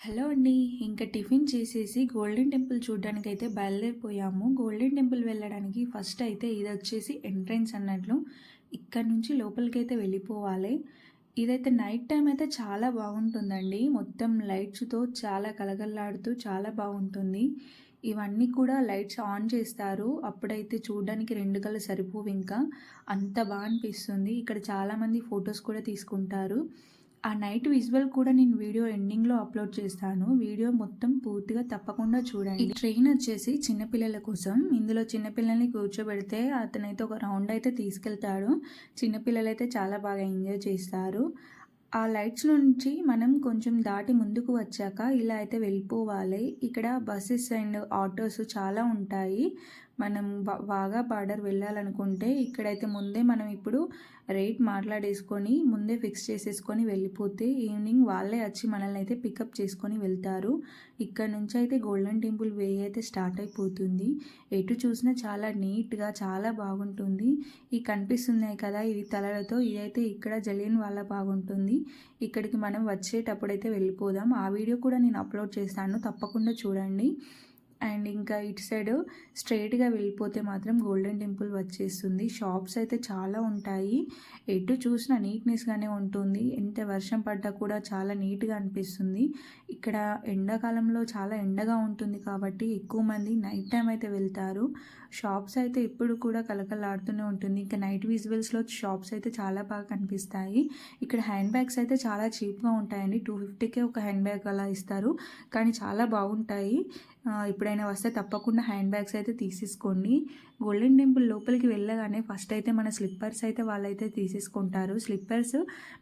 Hello అండి. ఇంకా tiffin చేసేసి గోల్డెన్ టెంపుల్ చూడడానికి అయితే బయలుదేరిపోయాము. గోల్డెన్ టెంపుల్ వెళ్ళడానికి ఫస్ట్ అయితే ఇది వచ్చేసి ఎంట్రన్స్ అన్నట్లు ఇక్కడ నుంచి లోపలికి అయితే వెళ్ళిపోవాలి. ఇదైతే నైట్ టైం అయితే చాలా బాగుంటుందండి. మొత్తం లైట్స్తో చాలా కలగల్లాడుతూ చాలా బాగుంటుంది. ఇవన్నీ కూడా లైట్స్ ఆన్ చేస్తారు. అప్పుడైతే చూడడానికి రెండు కళ్ళు సరిపోవు ఇంకా. అంత బాగా అనిపిస్తుంది. ఇక్కడ చాలామంది ఫొటోస్ కూడా తీసుకుంటారు. ఆ నైట్ విజువల్ కూడా నేను వీడియో ఎండింగ్లో అప్లోడ్ చేస్తాను. వీడియో మొత్తం పూర్తిగా తప్పకుండా చూడండి. ఈ ట్రైన్ వచ్చేసి చిన్నపిల్లల కోసం. ఇందులో చిన్నపిల్లల్ని కూర్చోబెడితే అతనైతే ఒక రౌండ్ అయితే తీసుకెళ్తాడు. చిన్నపిల్లలు అయితే చాలా బాగా ఎంజాయ్ చేస్తారు. ఆ లైట్స్ నుంచి మనం కొంచెం దాటి ముందుకు వచ్చాక ఇలా అయితే వెళ్ళిపోవాలి. ఇక్కడ బస్సెస్ అండ్ ఆటోస్ చాలా ఉంటాయి. మనం బాగా బార్డర్ వెళ్ళాలనుకుంటే ఇక్కడైతే ముందే మనం ఇప్పుడు రేట్ మాట్లాడేసుకొని ముందే ఫిక్స్ చేసేసుకొని వెళ్ళిపోతే ఈవినింగ్ వాళ్ళే వచ్చి మనల్ని అయితే పికప్ చేసుకొని వెళ్తారు. ఇక్కడ నుంచి అయితే గోల్డెన్ టెంపుల్ వే అయితే స్టార్ట్ అయిపోతుంది. ఎటు చూసినా చాలా నీట్గా చాలా బాగుంటుంది. ఈ కనిపిస్తున్నాయి కదా ఇది తలలతో. ఇదైతే ఇక్కడ జలియన్ వాళ్ళ బాగుంటుంది. ఇక్కడికి మనం వచ్చేటప్పుడైతే వెళ్ళిపోదాం. ఆ వీడియో కూడా నేను అప్లోడ్ చేస్తాను. తప్పకుండా చూడండి. అండ్ ఇంకా ఇటు సైడ్ స్ట్రైట్గా వెళ్ళిపోతే మాత్రం గోల్డెన్ టెంపుల్ వచ్చేస్తుంది. షాప్స్ అయితే చాలా ఉంటాయి. ఎటు చూసినా నీట్నెస్గానే ఉంటుంది. ఎంత వర్షం పడ్డా కూడా చాలా నీట్గా అనిపిస్తుంది. ఇక్కడ ఎండాకాలంలో చాలా ఎండగా ఉంటుంది కాబట్టి ఎక్కువ మంది నైట్ టైం అయితే వెళ్తారు. షాప్స్ అయితే ఎప్పుడు కూడా కలకలాడుతూనే ఉంటుంది. ఇంకా నైట్ విజువల్స్లో షాప్స్ అయితే చాలా బాగా కనిపిస్తాయి. ఇక్కడ హ్యాండ్ బ్యాగ్స్ అయితే చాలా చీప్గా ఉంటాయండి. టూ ఫిఫ్టీకే ఒక హ్యాండ్ బ్యాగ్ అలా ఇస్తారు. కానీ చాలా బాగుంటాయి. ఎప్పుడైనా వస్తే తప్పకుండా హ్యాండ్ బ్యాగ్స్ అయితే తీసేసుకోండి. గోల్డెన్ టెంపుల్ లోపలికి వెళ్ళగానే ఫస్ట్ అయితే మన స్లిప్పర్స్ అయితే వాళ్ళైతే తీసేసుకుంటారు. స్లిప్పర్స్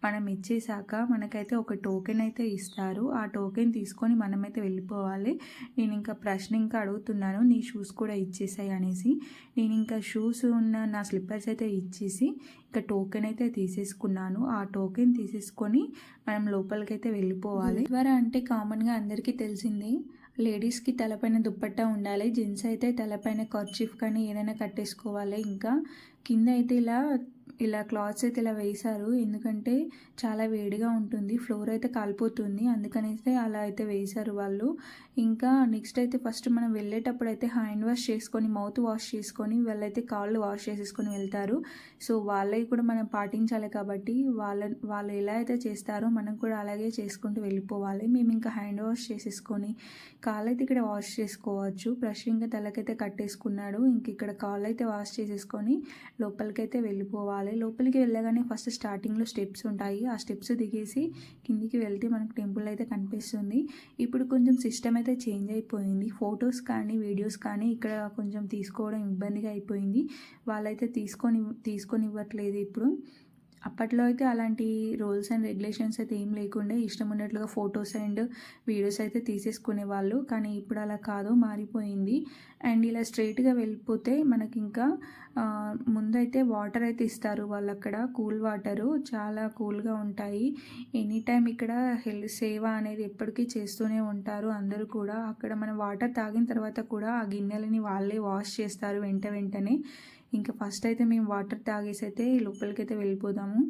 మనం ఇచ్చేసాక మనకైతే ఒక టోకెన్ అయితే ఇస్తారు. ఆ టోకెన్ తీసుకొని మనమైతే వెళ్ళిపోవాలి. నేను ఇంకా ప్రశ్న ఇంకా అడుగుతున్నాను. నీ షూస్ కూడా ఇచ్చేసాయి అనేసి. నేను ఇంకా షూస్ ఉన్న నా స్లిప్పర్స్ అయితే ఇచ్చేసి ఇంకా టోకెన్ అయితే తీసేసుకున్నాను. ఆ టోకెన్ తీసేసుకొని మనం లోపలికి అయితే వెళ్ళిపోవాలి. ద్వారా అంటే కామన్గా అందరికీ తెలిసిందే. లేడీస్కి తలపైన దుప్పట్టా ఉండాలి. జెంట్స్ అయితే తలపైన కర్చీఫ్ కానీ ఏదైనా కట్టేసుకోవాలి. ఇంకా కింద అయితే ఇలా ఇలా క్లాత్స్ అయితే ఇలా వేశారు. ఎందుకంటే చాలా వేడిగా ఉంటుంది. ఫ్లోర్ అయితే కాలిపోతుంది. అందుకనైతే అలా అయితే వేశారు వాళ్ళు. ఇంకా నెక్స్ట్ అయితే ఫస్ట్ మనం వెళ్ళేటప్పుడు అయితే హ్యాండ్ వాష్ చేసుకొని మౌత్ వాష్ చేసుకొని వాళ్ళైతే కాళ్ళు వాష్ చేసేసుకొని వెళ్తారు. సో వాళ్ళవి కూడా మనం పాటించాలి కాబట్టి వాళ్ళ వాళ్ళు ఎలా అయితే చేస్తారో మనం కూడా అలాగే చేసుకుంటూ వెళ్ళిపోవాలి. మేము ఇంకా హ్యాండ్ వాష్ చేసేసుకొని కాళ్ళైతే అయితే ఇక్కడ వాష్ చేసుకోవచ్చు. బ్రష్ ఇంకా తలకైతే కట్టేసుకున్నాడు. ఇంక ఇక్కడ కాళ్ళు అయితే వాష్ చేసేసుకొని లోపలికైతే వెళ్ళిపోవాలి. వెళ్ళాలి లోపలికి వెళ్ళగానే ఫస్ట్ స్టార్టింగ్లో స్టెప్స్ ఉంటాయి. ఆ స్టెప్స్ దిగేసి కిందికి వెళ్తే మనకు టెంపుల్ అయితే కనిపిస్తుంది. ఇప్పుడు కొంచెం సిస్టమ్ అయితే చేంజ్ అయిపోయింది. ఫొటోస్ కానీ వీడియోస్ కానీ ఇక్కడ కొంచెం తీసుకోవడం ఇబ్బందిగా అయిపోయింది. వాళ్ళైతే తీసుకొని తీసుకొని ఇవ్వట్లేదు ఇప్పుడు. అప్పట్లో అయితే అలాంటి రూల్స్ అండ్ రెగ్యులేషన్స్ అయితే ఏం లేకుండా. ఇష్టం ఉన్నట్లుగా ఫొటోస్ అండ్ వీడియోస్ అయితే తీసేసుకునే వాళ్ళు. కానీ ఇప్పుడు అలా కాదు మారిపోయింది. అండ్ ఇలా స్ట్రైట్గా వెళ్ళిపోతే మనకి ఇంకా ముందైతే వాటర్ అయితే ఇస్తారు వాళ్ళు అక్కడ కూల్ వాటరు. చాలా కూల్గా ఉంటాయి. ఎనీ టైం ఇక్కడ హెల్త్ సేవ అనేది ఎప్పటికీ చేస్తూనే ఉంటారు అందరూ కూడా. అక్కడ మనం వాటర్ తాగిన తర్వాత కూడా ఆ గిన్నెలని వాళ్ళే వాష్ చేస్తారు వెంట వెంటనే. ఇంకా ఫస్ట్ అయితే మేము వాటర్ తాగేసి అయితే లోపలికి అయితే వెళ్ళిపోదాము.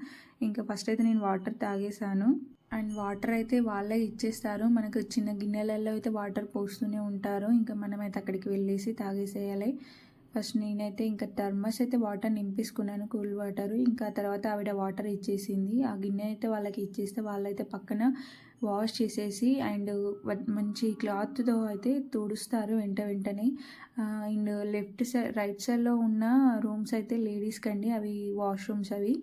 ఇంకా ఫస్ట్ అయితే నేను వాటర్ తాగేసాను అండ్ వాటర్ అయితే వాళ్ళే ఇచ్చేస్తారు. మనకు చిన్న గిన్నెలలో అయితే వాటర్ పోస్తూనే ఉంటారు. ఇంకా మనమైతే అక్కడికి వెళ్ళేసి తాగేసేయాలి. ఫస్ట్ నేనైతే ఇంకా థర్మస్ అయితే వాటర్ నింపేసుకున్నాను కూల్ వాటర్. ఇంకా తర్వాత ఆవిడ వాటర్ ఇచ్చేసింది. ఆ గిన్నె అయితే వాళ్ళకి ఇచ్చేస్తే వాళ్ళైతే పక్కన వాష్ చేసేసి అండ్ మంచి క్లాత్తో అయితే తుడుస్తారు వెంట వెంటనే. అండ్ లెఫ్ట్ సైడ్ రైట్ సైడ్లో ఉన్న రూమ్స్ అయితే లేడీస్కి అండి అవి వాష్రూమ్స్ అవి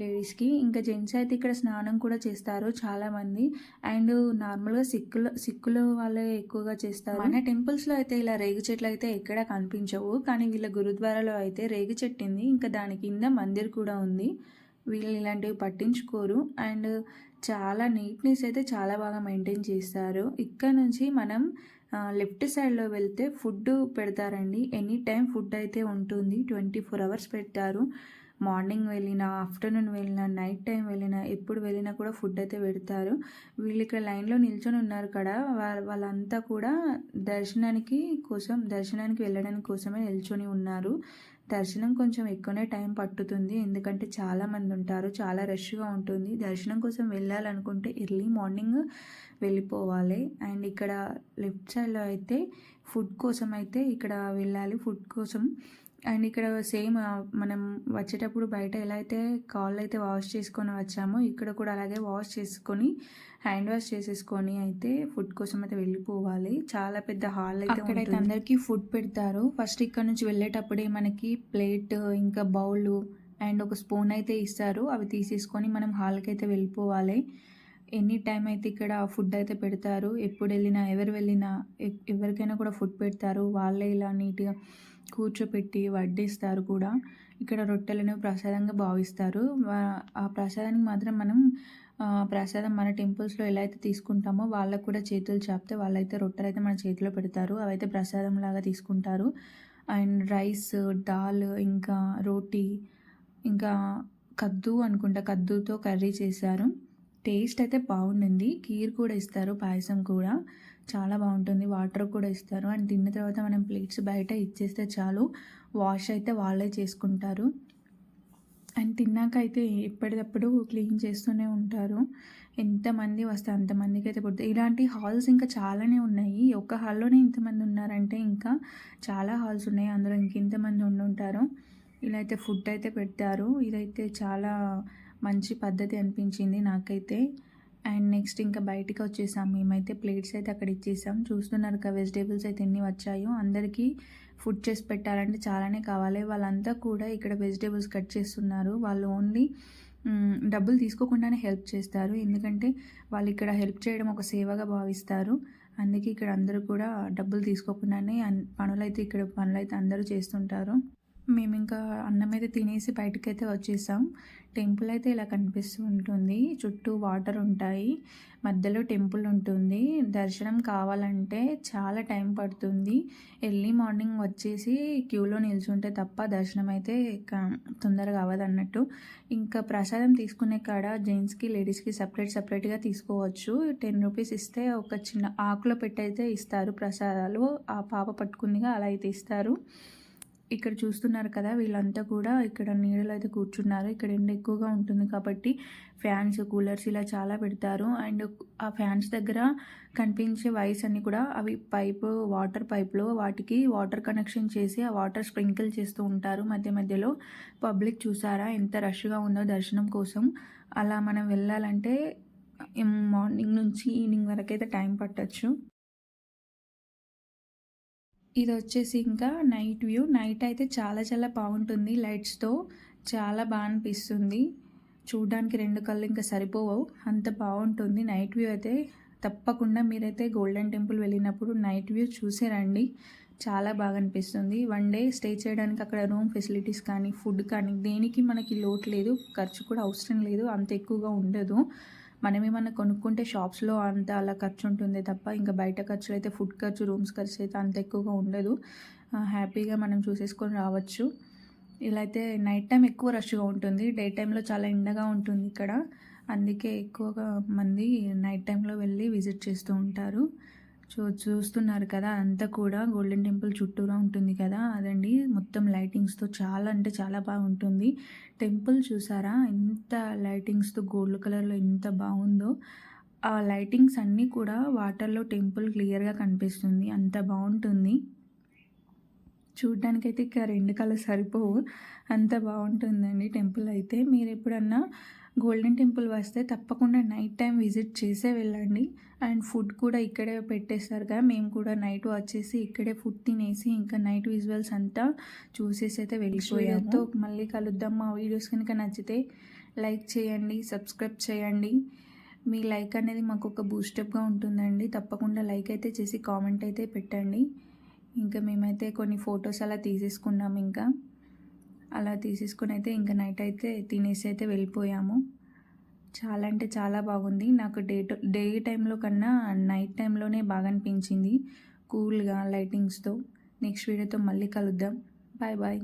లేడీస్కి. ఇంకా జెంట్స్ అయితే ఇక్కడ స్నానం కూడా చేస్తారు చాలామంది. అండ్ నార్మల్గా సిక్కులు సిక్కులు వాళ్ళే ఎక్కువగా చేస్తారు. మన టెంపుల్స్లో అయితే ఇలా రేగు చెట్లు అయితే ఎక్కడ కనిపించవు. కానీ వీళ్ళ గురుద్వారాలో అయితే రేగు చెట్టింది ఇంకా దాని కింద మందిర్ కూడా ఉంది. వీళ్ళు ఇలాంటివి పట్టించుకోరు. అండ్ చాలా నీట్నెస్ అయితే చాలా బాగా మెయింటైన్ చేస్తారు. ఇక్కడ నుంచి మనం లెఫ్ట్ సైడ్లో వెళ్తే ఫుడ్ పెడతారండి. ఎనీ టైం ఫుడ్ అయితే ఉంటుంది. ట్వంటీ ఫోర్ అవర్స్ పెడతారు మార్నింగ్ వెళ్ళినా ఆఫ్టర్నూన్ వెళ్ళినా నైట్ టైం వెళ్ళినా ఎప్పుడు వెళ్ళినా కూడా ఫుడ్ అయితే పెడతారు. వీళ్ళు ఇక్కడ లైన్లో నిల్చొని ఉన్నారు కదా వాళ్ళంతా కూడా దర్శనానికి కోసం దర్శనానికి వెళ్ళడానికి కోసమే నిల్చొని ఉన్నారు. దర్శనం కొంచెం ఎక్కువనే టైం పట్టుతుంది. ఎందుకంటే చాలామంది ఉంటారు. చాలా రష్గా ఉంటుంది. దర్శనం కోసం వెళ్ళాలనుకుంటే ఎర్లీ మార్నింగ్ వెళ్ళిపోవాలి. అండ్ ఇక్కడ లెఫ్ట్ సైడ్లో అయితే ఫుడ్ కోసం అయితే ఇక్కడ వెళ్ళాలి. ఫుడ్ కోసం అండ్ ఇక్కడ సేమ్ మనం వచ్చేటప్పుడు బయట ఎలా అయితే కాళ్ళు అయితే వాష్ చేసుకొని వచ్చామో ఇక్కడ కూడా అలాగే వాష్ చేసుకొని హ్యాండ్ వాష్ చేసేసుకొని అయితే ఫుడ్ కోసం అయితే వెళ్ళిపోవాలి. చాలా పెద్ద హాల్ అయితే అక్కడైతే అందరికీ ఫుడ్ పెడతారు. ఫస్ట్ ఇక్కడ నుంచి వెళ్ళేటప్పుడే మనకి ప్లేట్ ఇంకా బౌల్ అండ్ ఒక స్పూన్ అయితే ఇస్తారు. అవి తీసేసుకొని మనం హాల్కి అయితే వెళ్ళిపోవాలి. ఎనీ టైం అయితే ఇక్కడ ఫుడ్ అయితే పెడతారు. ఎప్పుడు వెళ్ళినా ఎవరు వెళ్ళినా ఎవరికైనా కూడా ఫుడ్ పెడతారు. వాళ్ళే ఇలా నీట్గా కూర్చోపెట్టి వడ్డిస్తారు కూడా. ఇక్కడ రొట్టెలను ప్రసాదంగా భావిస్తారు. ఆ ప్రసాదానికి మాత్రం మనం ప్రసాదం మన టెంపుల్స్లో ఎలా అయితే తీసుకుంటామో వాళ్ళకు కూడా చేతులు చాపితే వాళ్ళైతే రొట్టెలు అయితే మన చేతిలో పెడతారు. అవైతే ప్రసాదం లాగా తీసుకుంటారు. అండ్ రైస్ దాల్ ఇంకా రోటీ ఇంకా కద్దు అనుకుంటా కద్దుతో కర్రీ చేశారు. టేస్ట్ అయితే బాగుండింది. కీర్ కూడా ఇస్తారు పాయసం కూడా. చాలా బాగుంటుంది. వాటర్ కూడా ఇస్తారు. అండ్ తిన్న తర్వాత మనం ప్లేట్స్ బయట ఇచ్చేస్తే చాలు. వాష్ అయితే వాళ్ళే చేసుకుంటారు. అండ్ తిన్నాక అయితే ఎప్పటికప్పుడు క్లీన్ చేస్తూనే ఉంటారు. ఎంతమంది వస్తే అంతమందికి అయితే పుడుతుంది ఇలాంటి హాల్స్ ఇంకా చాలానే ఉన్నాయి. ఒక హాల్లోనే ఇంతమంది ఉన్నారంటే ఇంకా చాలా హాల్స్ ఉన్నాయి. అందులో ఇంక ఇంతమంది ఉండుంటారు. ఇలా అయితే ఫుడ్ అయితే పెడతారు. ఇదైతే చాలా మంచి పద్ధతి అనిపించింది నాకైతే. అండ్ నెక్స్ట్ ఇంకా బయటికి వచ్చేసాం. మేమైతే ప్లేట్స్ అయితే అక్కడ ఇచ్చేసాం. చూస్తున్నారు కదా వెజిటేబుల్స్ అయితే ఎన్ని వచ్చాయో. అందరికీ ఫుడ్ చేసి పెట్టాలంటే చాలానే కావాలి. వాళ్ళంతా కూడా ఇక్కడ వెజిటేబుల్స్ కట్ చేస్తున్నారు. వాళ్ళు ఓన్లీ డబ్బులు తీసుకోకుండానే హెల్ప్ చేస్తారు. ఎందుకంటే వాళ్ళు ఇక్కడ హెల్ప్ చేయడం ఒక సేవగా భావిస్తారు. అందుకే ఇక్కడ అందరూ కూడా డబ్బులు తీసుకోకుండానే పనులైతే ఇక్కడ పనులైతే అందరూ చేస్తుంటారు. మేము ఇంకా అన్నం అయితే తినేసి బయటకైతే వచ్చేసాం. టెంపుల్ అయితే ఇలా కనిపిస్తూ ఉంటుంది. చుట్టూ వాటర్ ఉంటాయి. మధ్యలో టెంపుల్ ఉంటుంది. దర్శనం కావాలంటే చాలా టైం పడుతుంది. ఎర్లీ మార్నింగ్ వచ్చేసి క్యూలో నిల్చుంటే తప్ప దర్శనం అయితే తొందరగా అవ్వదు అన్నట్టు ఇంకా ప్రసాదం తీసుకునే కాడ జెంట్స్కి లేడీస్కి సపరేట్ సపరేట్గా తీసుకోవచ్చు. టెన్ రూపీస్ ఇస్తే ఒక చిన్న ఆకులో పెట్టయితే ఇస్తారు ప్రసాదాలు. ఆ పాప పట్టుకుందిగా అలా అయితే ఇస్తారు. ఇక్కడ చూస్తున్నారు కదా వీళ్ళంతా కూడా ఇక్కడ నీడలో అయితే కూర్చున్నారు. ఇక్కడ ఎండ ఎక్కువగా ఉంటుంది కాబట్టి ఫ్యాన్స్ కూలర్స్ ఇలా చాలా పెడతారు. అండ్ ఆ ఫ్యాన్స్ దగ్గర కనిపించే వైస్ అన్ని కూడా అవి పైప్ వాటర్ పైప్లో వాటికి వాటర్ కనెక్షన్ చేసి ఆ వాటర్ స్ప్రింకిల్ చేస్తూ ఉంటారు. మధ్య మధ్యలో పబ్లిక్ చూసారా ఎంత రష్గా ఉందో దర్శనం కోసం. అలా మనం వెళ్ళాలంటే మార్నింగ్ నుంచి ఈవినింగ్ వరకు అయితే టైం పట్టచ్చు. ఇది వచ్చేసి ఇంకా నైట్ వ్యూ. నైట్ అయితే చాలా చాలా బాగుంటుంది లైట్స్తో. చాలా బాగా అనిపిస్తుంది. చూడడానికి రెండు కళ్ళు ఇంకా సరిపోవు. అంత బాగుంటుంది నైట్ వ్యూ అయితే. తప్పకుండా మీరైతే గోల్డెన్ టెంపుల్ వెళ్ళినప్పుడు నైట్ వ్యూ చూసే రండి. చాలా బాగా అనిపిస్తుంది. వన్ డే స్టే చేయడానికి అక్కడ రూమ్ ఫెసిలిటీస్ కానీ ఫుడ్ కానీ దేనికి మనకి లోటు లేదు. ఖర్చు కూడా అవసరం లేదు. అంత ఎక్కువగా ఉండదు. మనం ఏమన్నా కొనుక్కుంటే షాప్స్లో అంత అలా ఖర్చు ఉంటుంది తప్ప ఇంకా బయట ఖర్చులు అయితే ఫుడ్ ఖర్చు రూమ్స్ ఖర్చు అయితే అంత ఎక్కువగా ఉండదు. హ్యాపీగా మనం చూసేసుకొని రావచ్చు. ఇలా అయితే నైట్ టైం ఎక్కువ రష్గా ఉంటుంది. డే టైంలో చాలా ఎండగా ఉంటుంది ఇక్కడ. అందుకే ఎక్కువగా మంది నైట్ టైంలో వెళ్ళి విజిట్ చేస్తూ ఉంటారు. చూ చూస్తున్నారు కదా అంతా కూడా గోల్డెన్ టెంపుల్ చుట్టూరా ఉంటుంది కదా అదండి. మొత్తం లైటింగ్స్తో చాలా అంటే చాలా బాగుంటుంది. టెంపుల్ చూసారా? ఎంత లైటింగ్స్తో గోల్డ్ కలర్లో ఎంత బాగుందో. ఆ లైటింగ్స్ అన్నీ కూడా వాటర్లో టెంపుల్ క్లియర్గా కనిపిస్తుంది. అంత బాగుంటుంది. చూడ్డానికైతే ఇక రెండు కలర్ సరిపోవు. అంత బాగుంటుందండి టెంపుల్ అయితే. మీరు ఎప్పుడన్నా గోల్డెన్ టెంపుల్ వస్తే తప్పకుండా నైట్ టైం విజిట్ చేసే వెళ్ళండి. అండ్ ఫుడ్ కూడా ఇక్కడే పెట్టేస్తారు కదా. మేము కూడా నైట్ వచ్చేసి ఇక్కడే ఫుడ్ తినేసి ఇంకా నైట్ విజువల్స్ అంతా చూసేసి అయితే వెళ్ళిపోయాము. మళ్ళీ కలుద్దాం మా వీడియోస్ కనుక నచ్చితే లైక్ చేయండి సబ్స్క్రైబ్ చేయండి. మీ లైక్ అనేది మాకు ఒక బూస్టప్గా ఉంటుందండి. తప్పకుండా లైక్ అయితే చేసి కామెంట్ అయితే పెట్టండి. ఇంకా మేమైతే కొన్ని ఫొటోస్ అలా తీసేసుకున్నాం ఇంకా. అలా తీసేసుకొని అయితే ఇంకా నైట్ అయితే తినేసి అయితే వెళ్ళిపోయాము. చాలా అంటే చాలా బాగుంది. నాకు డే డే టైంలో కన్నా నైట్ టైంలోనే బాగా అనిపించింది కూల్గా లైటింగ్స్తో. నెక్స్ట్ వీడియోతో మళ్ళీ కలుద్దాం. Bye bye.